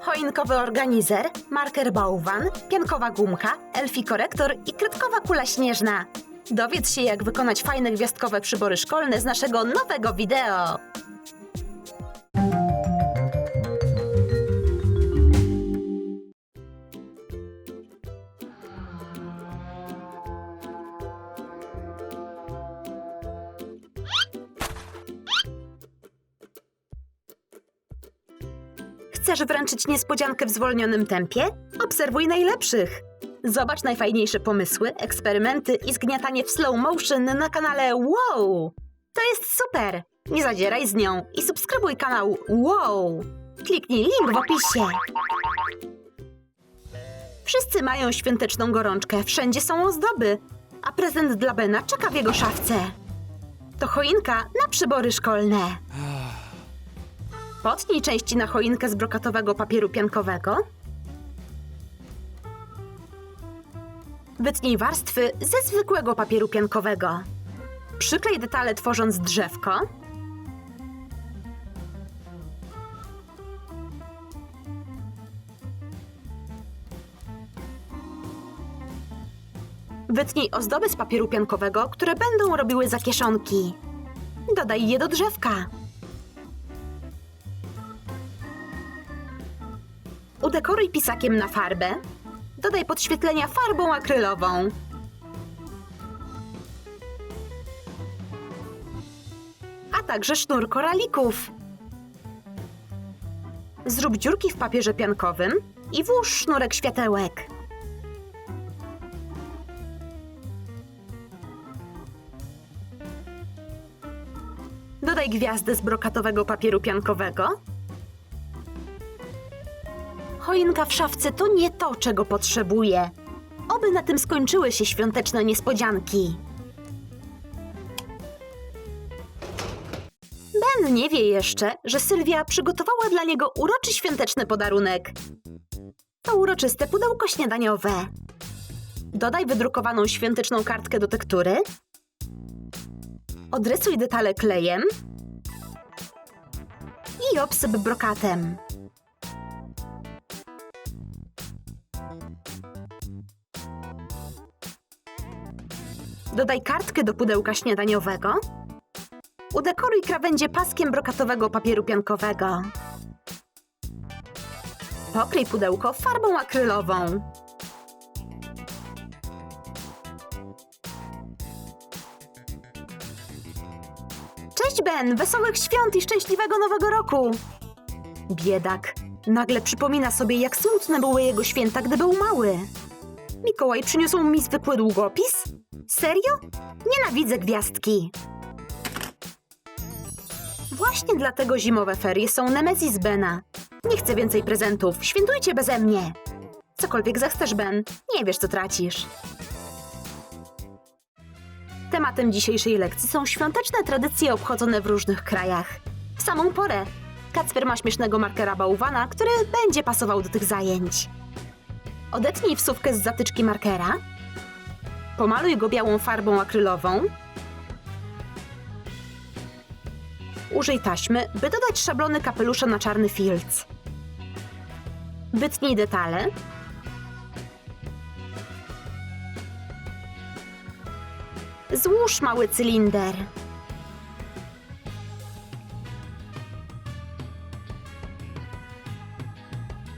choinkowy organizer, marker bałwan, piankowa gumka, elfi korektor i kredkowa kula śnieżna. Dowiedz się, jak wykonać fajne gwiazdkowe przybory szkolne z naszego nowego wideo. Chcesz wręczyć niespodziankę w zwolnionym tempie? Obserwuj najlepszych. Zobacz najfajniejsze pomysły, eksperymenty i zgniatanie w slow motion na kanale Wow! To jest super! Nie zadzieraj z nią i subskrybuj kanał Wow! Kliknij link w opisie. Wszyscy mają świąteczną gorączkę, wszędzie są ozdoby, a prezent dla Bena czeka w jego szafce. To choinka na przybory szkolne. Potnij części na choinkę z brokatowego papieru piankowego. Wytnij warstwy ze zwykłego papieru piankowego. Przyklej detale tworząc drzewko. Wytnij ozdoby z papieru piankowego, które będą robiły zakieszonki. Dodaj je do drzewka. Udekoruj pisakiem na farbę. Dodaj podświetlenia farbą akrylową. A także sznur koralików. Zrób dziurki w papierze piankowym i włóż sznurek światełek. Dodaj gwiazdę z brokatowego papieru piankowego Choinka w szafce to nie to, czego potrzebuję. Oby na tym skończyły się świąteczne niespodzianki. Ben nie wie jeszcze, że Sylwia przygotowała dla niego uroczy świąteczny podarunek. To uroczyste pudełko śniadaniowe. Dodaj wydrukowaną świąteczną kartkę do tektury. Odrysuj detale klejem. I obsyp brokatem. Dodaj kartkę do pudełka śniadaniowego. Udekoruj krawędzie paskiem brokatowego papieru piankowego. Pokryj pudełko farbą akrylową. Cześć Ben, wesołych świąt i szczęśliwego nowego roku! Biedak. Nagle przypomina sobie, jak smutne były jego święta, gdy był mały. Mikołaj przyniósł mi zwykły długopis? Serio? Nienawidzę gwiazdki. Właśnie dlatego zimowe ferie są Nemezis Bena. Nie chcę więcej prezentów. Świętujcie beze mnie. Cokolwiek zechcesz, Ben. Nie wiesz, co tracisz. Tematem dzisiejszej lekcji są świąteczne tradycje obchodzone w różnych krajach. W samą porę. Kacper ma śmiesznego markera bałwana, który będzie pasował do tych zajęć. Odetnij wsówkę z zatyczki markera. Pomaluj go białą farbą akrylową. Użyj taśmy, by dodać szablony kapelusza na czarny filc. Wytnij detale. Złóż mały cylinder.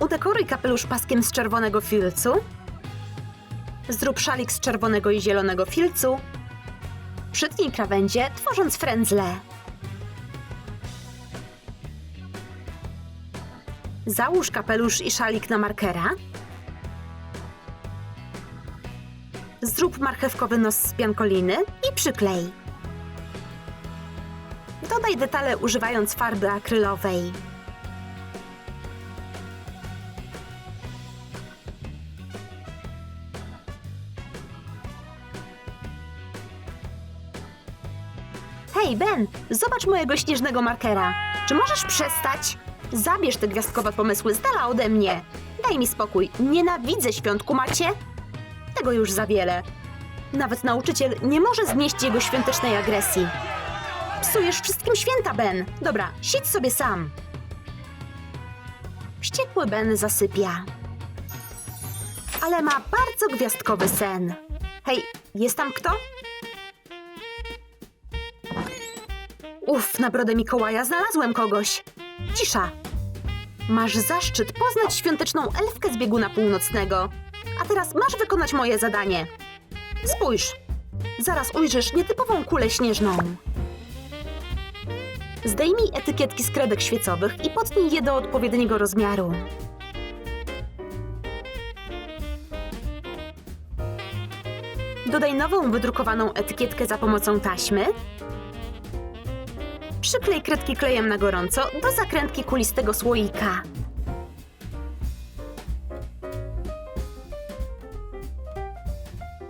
Udekoruj kapelusz paskiem z czerwonego filcu. Zrób szalik z czerwonego i zielonego filcu. Przytnij krawędzie, tworząc frędzle. Załóż kapelusz i szalik na markera. Zrób marchewkowy nos z piankoliny i przyklej. Dodaj detale używając farby akrylowej. Hej, Ben, zobacz mojego śnieżnego markera. Czy możesz przestać? Zabierz te gwiazdkowe pomysły z dala ode mnie. Daj mi spokój. Nienawidzę świątku, macie? Tego już za wiele. Nawet nauczyciel nie może znieść jego świątecznej agresji. Psujesz wszystkim święta, Ben. Dobra, siedź sobie sam. wściekły Ben zasypia. Ale ma bardzo gwiazdkowy sen. Hej, jest tam kto? Uff, na brodę Mikołaja znalazłem kogoś. Cisza. Masz zaszczyt poznać świąteczną elfkę z bieguna północnego. A teraz masz wykonać moje zadanie. Spójrz. Zaraz ujrzysz nietypową kulę śnieżną. Zdejmij etykietki z kredek świecowych i potnij je do odpowiedniego rozmiaru. Dodaj nową wydrukowaną etykietkę za pomocą taśmy. Przyklej kredki klejem na gorąco do zakrętki kulistego słoika.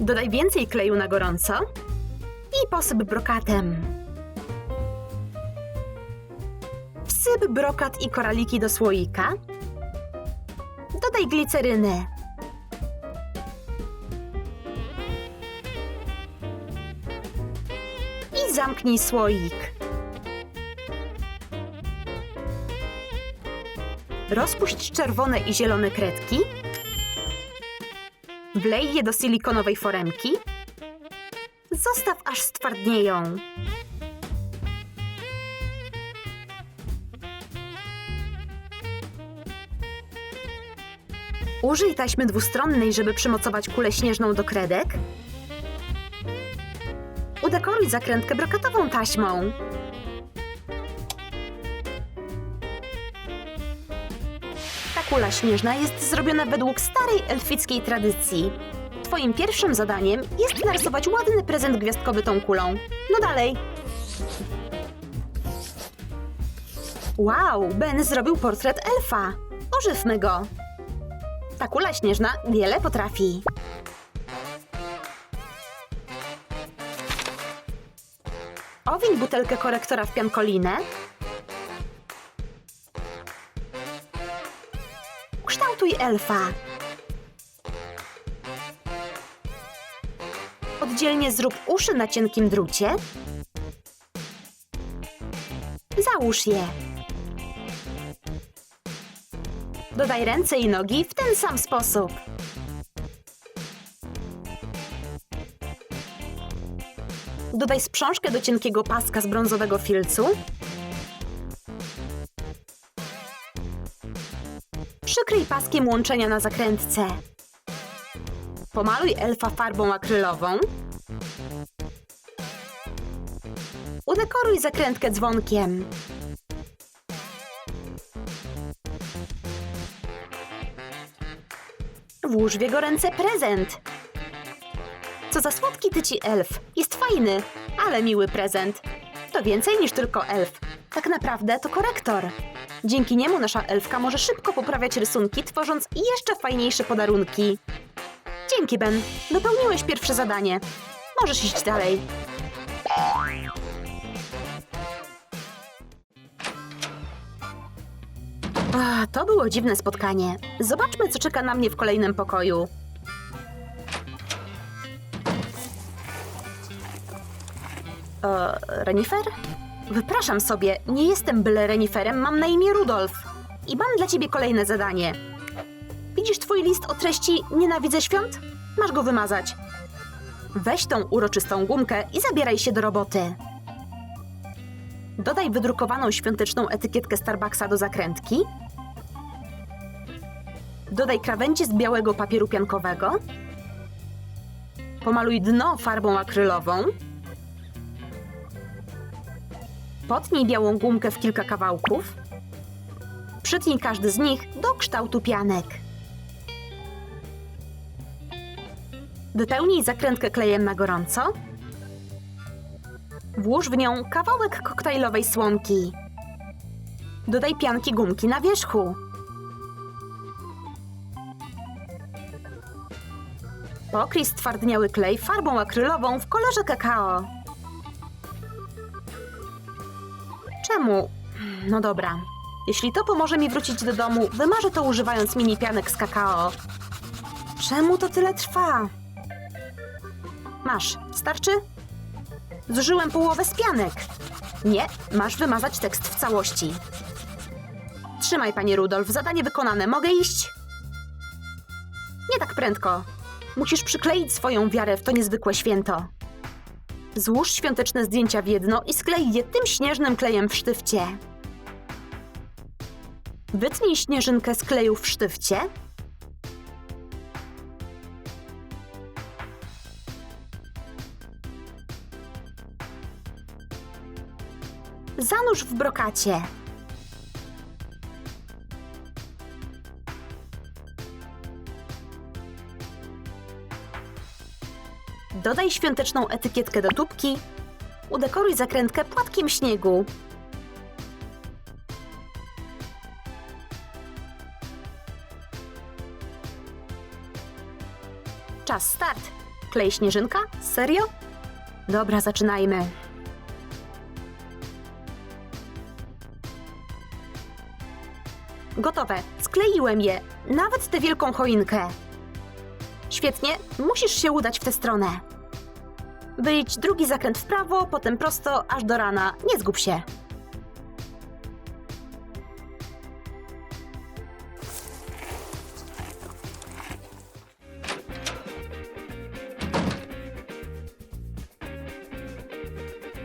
Dodaj więcej kleju na gorąco i posyp brokatem. Wsyp brokat i koraliki do słoika. Dodaj glicerynę. I zamknij słoik. Rozpuść czerwone i zielone kredki. Wlej je do silikonowej foremki. Zostaw aż stwardnieją. Użyj taśmy dwustronnej, żeby przymocować kulę śnieżną do kredek. Udekoruj zakrętkę brokatową taśmą. Kula śnieżna jest zrobiona według starej elfickiej tradycji. Twoim pierwszym zadaniem jest narysować ładny prezent gwiazdkowy tą kulą. No dalej. Wow, Ben zrobił portret elfa. Ożywmy go. Ta kula śnieżna wiele potrafi. Owiń butelkę korektora w piankolinę. Elfa. Oddzielnie zrób uszy na cienkim drucie. Załóż je. Dodaj ręce i nogi w ten sam sposób. Dodaj sprzążkę do cienkiego paska z brązowego filcu. Przykryj paskiem łączenia na zakrętce. Pomaluj elfa farbą akrylową. Udekoruj zakrętkę dzwonkiem. Włóż w jego ręce prezent. Co za słodki tyci elf. Jest fajny, ale miły prezent. To więcej niż tylko elf. Tak naprawdę to korektor. Dzięki niemu nasza elfka może szybko poprawiać rysunki, tworząc jeszcze fajniejsze podarunki. Dzięki, Ben. Wypełniłeś pierwsze zadanie. Możesz iść dalej. To było dziwne spotkanie. Zobaczmy, co czeka na mnie w kolejnym pokoju. E, Renifer? Wypraszam sobie, nie jestem byle Reniferem, mam na imię Rudolf. I mam dla ciebie kolejne zadanie. Widzisz twój list o treści Nienawidzę świąt? Masz go wymazać. Weź tą uroczystą gumkę i zabieraj się do roboty. Dodaj wydrukowaną świąteczną etykietkę Starbucksa do zakrętki. Dodaj krawędzie z białego papieru piankowego. Pomaluj dno farbą akrylową. Potnij białą gumkę w kilka kawałków. Przytnij każdy z nich do kształtu pianek. Wypełnij zakrętkę klejem na gorąco. Włóż w nią kawałek koktajlowej słomki. Dodaj pianki gumki na wierzchu. Pokryj stwardniały klej farbą akrylową w kolorze kakao. No dobra. Jeśli to pomoże mi wrócić do domu, wymarzę to używając mini pianek z kakao. Czemu to tyle trwa? Masz, starczy? Zużyłem połowę z pianek. Nie, masz wymazać tekst w całości. Trzymaj, panie Rudolf, zadanie wykonane. Mogę iść? Nie tak prędko. Musisz przykleić swoją wiarę w to niezwykłe święto. Złóż świąteczne zdjęcia w jedno i sklej je tym śnieżnym klejem w sztywcie. Wytnij śnieżynkę z kleju w sztywcie. Zanurz w brokacie. Dodaj świąteczną etykietkę do tubki. Udekoruj zakrętkę płatkiem śniegu. Czas start. Klej śnieżynka? Serio? Dobra, zaczynajmy. Gotowe. Skleiłem je. Nawet tę wielką choinkę. Świetnie, musisz się udać w tę stronę. Wyjdź drugi zakręt w prawo, potem prosto, aż do rana. Nie zgub się.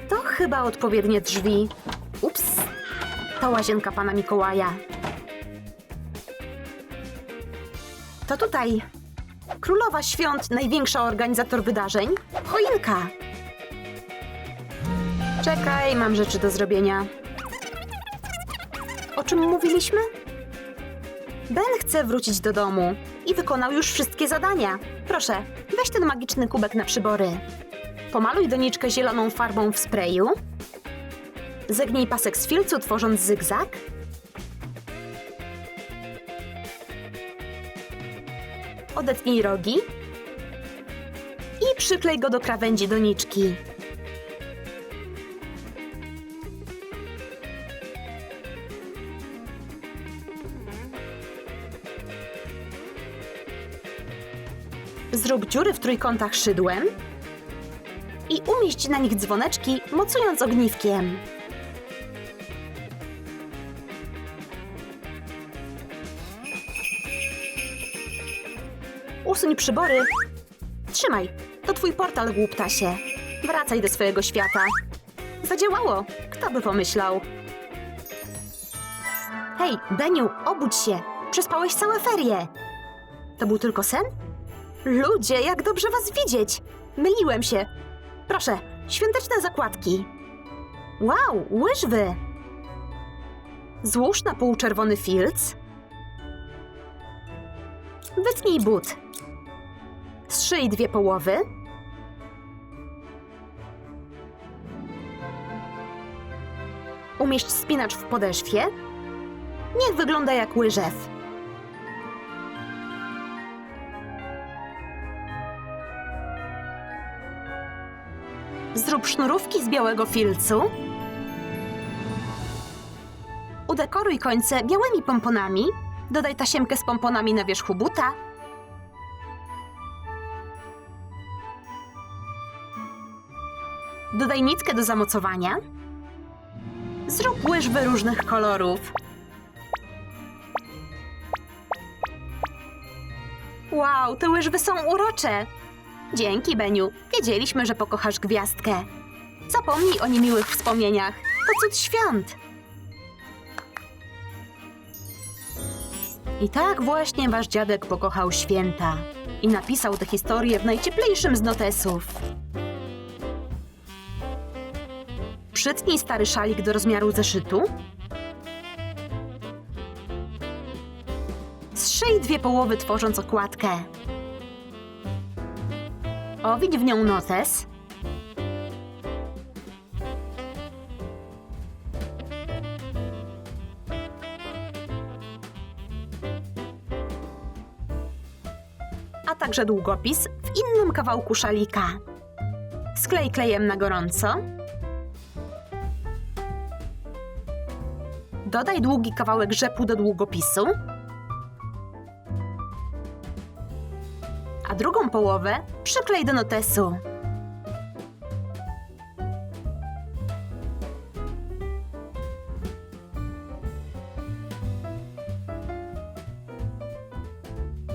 To chyba odpowiednie drzwi. Ups, to łazienka pana Mikołaja. To tutaj. Królowa Świąt, największa organizator wydarzeń, choinka. Czekaj, mam rzeczy do zrobienia. O czym mówiliśmy? Ben chce wrócić do domu i wykonał już wszystkie zadania. Proszę, weź ten magiczny kubek na przybory. Pomaluj doniczkę zieloną farbą w sprayu. Zegnij pasek z filcu, tworząc zygzak. Odetnij rogi przyklej go do krawędzi doniczki. Zrób dziury w trójkątach szydłem i umieść na nich dzwoneczki, mocując ogniwkiem. Usuń przybory. Trzymaj, twój portal, głuptasie. Wracaj do swojego świata. Zadziałało, kto by pomyślał. Hej, Beniu, obudź się. Przespałeś całe ferie. To był tylko sen? Ludzie, jak dobrze was widzieć. Myliłem się. Proszę, świąteczne zakładki. Wow, łyżwy. Złóż na pół czerwony filc. Wytnij but. Strzyj dwie połowy. Umieść spinacz w podeszwie. Niech wygląda jak łyżew. Zrób sznurówki z białego filcu. Udekoruj końce białymi pomponami. Dodaj tasiemkę z pomponami na wierzchu buta. Dodaj nitkę do zamocowania. Zrób łyżwy różnych kolorów. Wow, te łyżwy są urocze. Dzięki, Beniu. Wiedzieliśmy, że pokochasz gwiazdkę. Zapomnij o niemiłych wspomnieniach. To cud świąt. I tak właśnie wasz dziadek pokochał święta. I napisał tę historię w najcieplejszym z notesów. Przytnij stary szalik do rozmiaru zeszytu. Zszyj dwie połowy, tworząc okładkę. Owić w nią notes. A także długopis w innym kawałku szalika. Sklej klejem na gorąco. Dodaj długi kawałek rzepu do długopisu, a drugą połowę przyklej do notesu.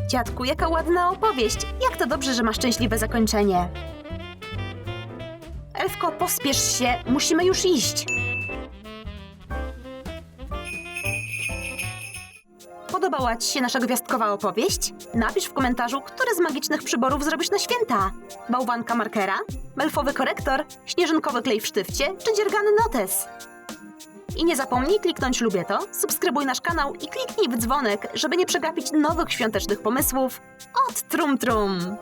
Dziadku, jaka ładna opowieść! Jak to dobrze, że ma szczęśliwe zakończenie! Elfko, pospiesz się, musimy już iść! Podobała Ci się nasza gwiazdkowa opowieść? Napisz w komentarzu, który z magicznych przyborów zrobisz na święta. Bałwanka markera, melfowy korektor, śnieżynkowy klej w sztywcie czy dziergany notes. I nie zapomnij kliknąć lubię to, subskrybuj nasz kanał i kliknij w dzwonek, żeby nie przegapić nowych świątecznych pomysłów od Trum Trum.